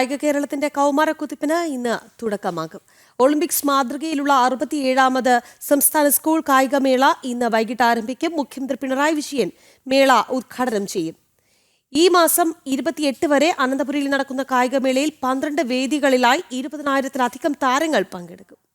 കായിക കേരളത്തിന്റെ കൗമാര കുതിപ്പിന് ഇന്ന് തുടക്കമാകും. ഒളിമ്പിക്സ് മാതൃകയിലുള്ള അറുപത്തിയേഴാമത് സംസ്ഥാന സ്കൂൾ കായികമേള ഇന്ന് വൈകിട്ട് ആരംഭിക്കും. മുഖ്യമന്ത്രി പിണറായി വിജയൻ മേള ഉദ്ഘാടനം ചെയ്യും. ഈ മാസം ഇരുപത്തിയെട്ട് വരെ അനന്തപുരിയിൽ നടക്കുന്ന കായികമേളയിൽ പന്ത്രണ്ട് വേദികളിലായി ഇരുപതിനായിരത്തിലധികം താരങ്ങൾ പങ്കെടുക്കും.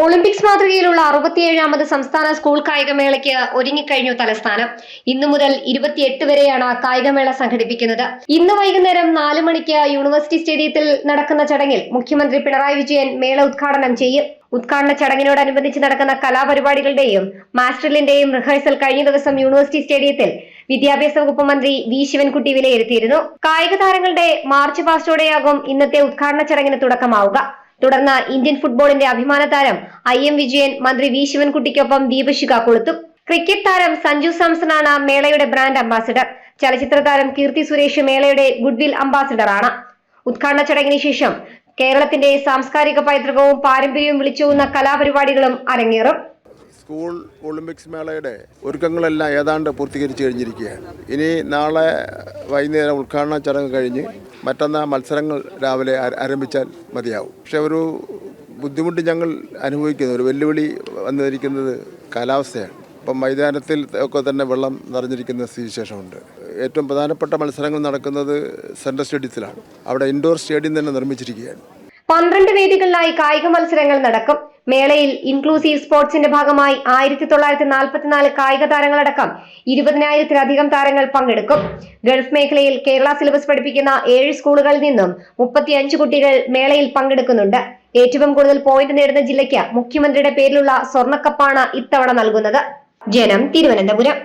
ഒളിമ്പിക്സ് മാതൃകയിലുള്ള അറുപത്തിയേഴാമത് സംസ്ഥാന സ്കൂൾ കായികമേളയ്ക്ക് ഒരുങ്ങിക്കഴിഞ്ഞു തലസ്ഥാനം. ഇന്നു മുതൽ ഇരുപത്തിയെട്ട് വരെയാണ് കായികമേള സംഘടിപ്പിക്കുന്നത്. ഇന്ന് വൈകുന്നേരം നാല് മണിക്ക് യൂണിവേഴ്സിറ്റി സ്റ്റേഡിയത്തിൽ നടക്കുന്ന ചടങ്ങിൽ മുഖ്യമന്ത്രി പിണറായി വിജയൻ മേള ഉദ്ഘാടനം ചെയ്യും. ഉദ്ഘാടന ചടങ്ങിനോടനുബന്ധിച്ച് നടക്കുന്ന കലാപരിപാടികളുടെയും മാസ്റ്ററിലിന്റെയും റിഹേഴ്സൽ കഴിഞ്ഞ ദിവസം യൂണിവേഴ്സിറ്റി സ്റ്റേഡിയത്തിൽ വിദ്യാഭ്യാസ വകുപ്പ് മന്ത്രി വി ശിവൻകുട്ടി വിലയിരുത്തിയിരുന്നു. കായിക താരങ്ങളുടെ മാർച്ച് പാസ്റ്റോടെയാകും ഇന്നത്തെ ഉദ്ഘാടന ചടങ്ങിന് തുടക്കമാവുക. തുടർന്ന് ഇന്ത്യൻ ഫുട്ബോളിന്റെ അഭിമാന താരം ഐ എം വിജയൻ മന്ത്രി വി ശിവൻകുട്ടിക്കൊപ്പം ദീപശിഖ കൊളുത്തും. ക്രിക്കറ്റ് താരം സഞ്ജു സാംസൺ ആണ് മേളയുടെ ബ്രാൻഡ് അംബാസിഡർ. ചലച്ചിത്ര താരം കീർത്തി സുരേഷ് മേളയുടെ ഗുഡ്വിൽ അംബാസിഡറാണ്. ഉദ്ഘാടന ചടങ്ങിന് ശേഷം കേരളത്തിന്റെ സാംസ്കാരിക പൈതൃകവും പാരമ്പര്യവും വിളിച്ചോന്ന കലാപരിപാടികളും അരങ്ങേറും. സ്കൂൾ ഒളിമ്പിക്സ് മേളയുടെ ഒരുക്കങ്ങളെല്ലാം ഏതാണ്ട് പൂർത്തീകരിച്ചു കഴിഞ്ഞിരിക്കുകയാണ്. ഇനി നാളെ വൈകുന്നേരം ഉദ്ഘാടന ചടങ്ങ് കഴിഞ്ഞ് മറ്റന്നാ മത്സരങ്ങൾ രാവിലെ ആരംഭിച്ചാൽ മതിയാവും. പക്ഷെ ഒരു ബുദ്ധിമുട്ട് ഞങ്ങൾ അനുഭവിക്കുന്നു. ഒരു വെല്ലുവിളി വന്നിരിക്കുന്നത് കാലാവസ്ഥയാണ്. ഇപ്പം മൈതാനത്തിൽ ഒക്കെ തന്നെ വെള്ളം നിറഞ്ഞിരിക്കുന്ന സ്ഥിതിവിശേഷമുണ്ട്. ഏറ്റവും പ്രധാനപ്പെട്ട മത്സരങ്ങൾ നടക്കുന്നത് സെൻട്രൽ സ്റ്റേഡിയത്തിലാണ്. അവിടെ ഇൻഡോർ സ്റ്റേഡിയം തന്നെ നിർമ്മിച്ചിരിക്കുകയാണ്. പന്ത്രണ്ട് വേദികളിലായി കായിക മത്സരങ്ങൾ നടക്കും. മേളയിൽ ഇൻക്ലൂസീവ് സ്പോർട്സിന്റെ ഭാഗമായി ആയിരത്തി തൊള്ളായിരത്തി നാൽപ്പത്തിനാല് കായിക താരങ്ങളടക്കം ഇരുപതിനായിരത്തിലധികം താരങ്ങൾ പങ്കെടുക്കും. ഗൾഫ് മേഖലയിൽ കേരള സിലബസ് പഠിപ്പിക്കുന്ന ഏഴ് സ്കൂളുകളിൽ നിന്നും മുപ്പത്തിയഞ്ച് കുട്ടികൾ മേളയിൽ പങ്കെടുക്കുന്നുണ്ട്. ഏറ്റവും കൂടുതൽ പോയിന്റ് നേടുന്ന ജില്ലയ്ക്ക് മുഖ്യമന്ത്രിയുടെ പേരിലുള്ള സ്വർണക്കപ്പാണ് ഇത്തവണ നൽകുന്നത്. ജനം തിരുവനന്തപുരം.